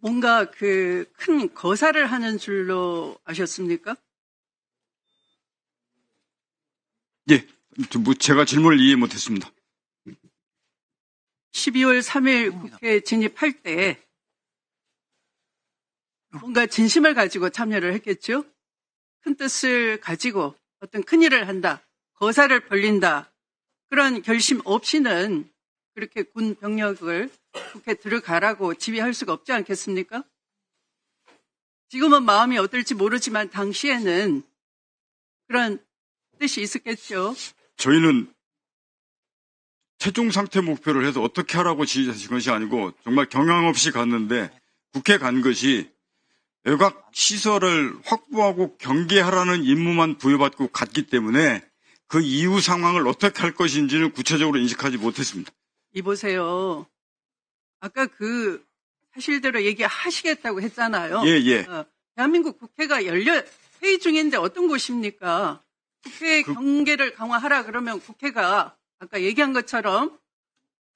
뭔가 그 큰 거사를 하는 줄로 아셨습니까? 예, 저뭐 제가 질문을 이해 못했습니다. 12월 3일 국회 진입할 때 뭔가 진심을 가지고 참여를 했겠죠? 큰 뜻을 가지고 어떤 큰 일을 한다, 거사를 벌린다, 그런 결심 없이는 그렇게 군 병력을 국회 들어가라고 지휘할 수가 없지 않겠습니까? 지금은 마음이 어떨지 모르지만 당시에는 그런 뜻이 있었겠죠. 저희는 최종 상태 목표를 해서 어떻게 하라고 지시하신 것이 아니고 정말 경향 없이 갔는데 국회 간 것이 외곽 시설을 확보하고 경계하라는 임무만 부여받고 갔기 때문에 그 이후 상황을 어떻게 할 것인지는 구체적으로 인식하지 못했습니다. 이보세요. 아까 그 사실대로 얘기하시겠다고 했잖아요. 예, 예. 어, 대한민국 국회가 열려 회의 중인데 어떤 곳입니까? 국회 그- 경계를 강화하라 그러면 국회가 아까 얘기한 것처럼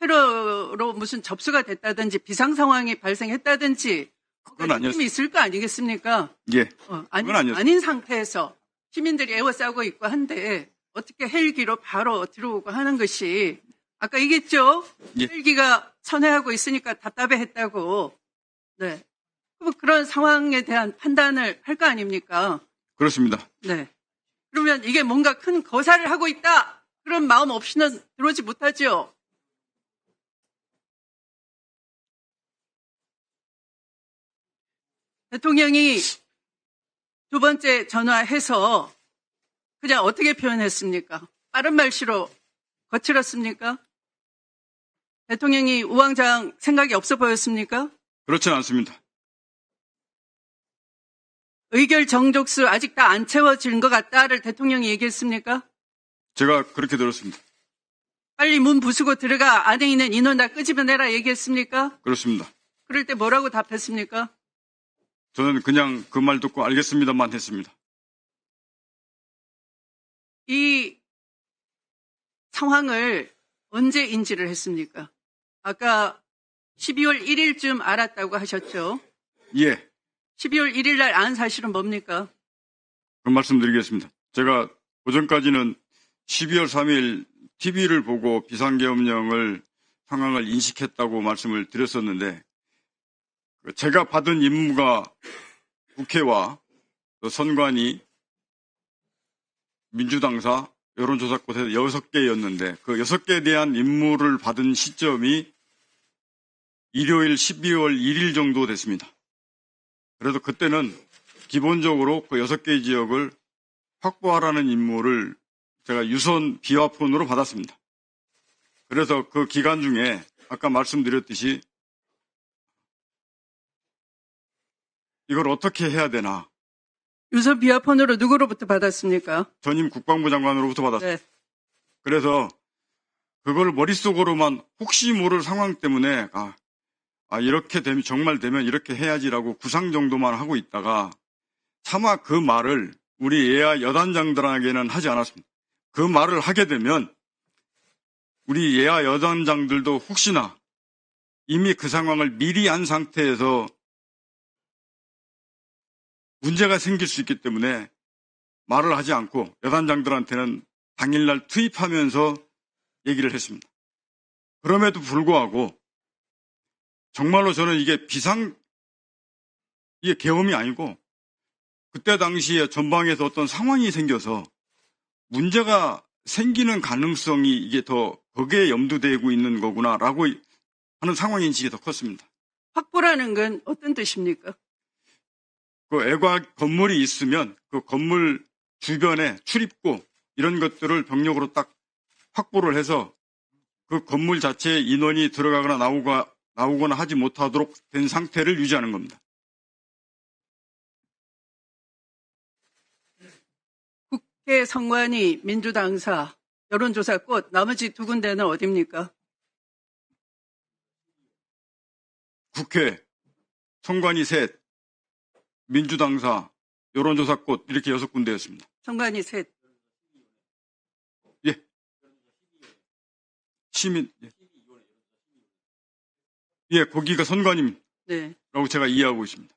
테러로 무슨 접수가 됐다든지 비상 상황이 발생했다든지 그건 아니었- 힘이 있을 거 아니겠습니까? 예. 어, 아니, 그건 아니었- 아닌 상태에서 시민들이 애워싸고 있고 한데 어떻게 헬기로 바로 들어오고 하는 것이 아까 얘기했죠? 예. 헬기가 선회하고 있으니까 답답해 했다고. 네. 그럼 그런 상황에 대한 판단을 할 거 아닙니까? 그렇습니다. 네. 그러면 이게 뭔가 큰 거사를 하고 있다. 그런 마음 없이는 들어오지 못하죠. 대통령이 두 번째 전화해서 그냥 어떻게 표현했습니까? 빠른 말씨로 거칠었습니까? 대통령이 우왕좌왕 생각이 없어 보였습니까? 그렇지는 않습니다. 의결 정족수 아직 다 안 채워진 것 같다를 대통령이 얘기했습니까? 제가 그렇게 들었습니다. 빨리 문 부수고 들어가 안에 있는 인원 다 끄집어내라 얘기했습니까? 그렇습니다. 그럴 때 뭐라고 답했습니까? 저는 그냥 그 말 듣고 알겠습니다만 했습니다. 이 상황을 언제 인지를 했습니까? 아까 12월 1일쯤 알았다고 하셨죠? 예. 12월 1일 날 안 사실은 뭡니까? 그 말씀드리겠습니다. 제가 오전까지는 12월 3일 TV를 보고 비상계엄령을 상황을 인식했다고 말씀을 드렸었는데 그 제가 받은 임무가 국회와 또 선관위 민주당사 여론조사꽃에 6개였는데 그 6개에 대한 임무를 받은 시점이 일요일 12월 1일 정도 됐습니다. 그래서 그때는 기본적으로 그 여섯 개 지역을 확보하라는 임무를 제가 유선 비화폰으로 받았습니다. 그래서 그 기간 중에 아까 말씀드렸듯이 이걸 어떻게 해야 되나 유선 비화폰으로 누구로부터 받았습니까? 전임 국방부 장관으로부터 받았습니다. 네. 그래서 그걸 머릿속으로만 혹시 모를 상황 때문에 아, 아, 이렇게 되면 정말 되면 이렇게 해야지라고 구상 정도만 하고 있다가 차마 그 말을 우리 예하 여단장들에게는 하지 않았습니다. 그 말을 하게 되면 우리 예하 여단장들도 혹시나 이미 그 상황을 미리 안 상태에서 문제가 생길 수 있기 때문에 말을 하지 않고 여단장들한테는 당일날 투입하면서 얘기를 했습니다. 그럼에도 불구하고 정말로 저는 이게 비상 이게 계엄이 아니고 그때 당시에 전방에서 어떤 상황이 생겨서 문제가 생기는 가능성이 이게 더 거기에 염두되고 있는 거구나라고 하는 상황 인식이 더 컸습니다. 확보라는 건 어떤 뜻입니까? 그 애곽 건물이 있으면 그 건물 주변에 출입구 이런 것들을 병력으로 딱 확보를 해서 그 건물 자체에 인원이 들어가거나 나오가, 나 오거나 하지 못하도록 된 상태를 유지하는 겁니다. 국회 선관위 민주당사 여론조사 꽃 나머지 두 군데는 어디입니까? 국회, 선관위 셋, 민주당사, 여론조사 꽃 이렇게 여섯 군데였습니다. 선관위 셋. 시민, 예, 예, 거기가 선관입니다. 네. 라고 제가 이해하고 있습니다.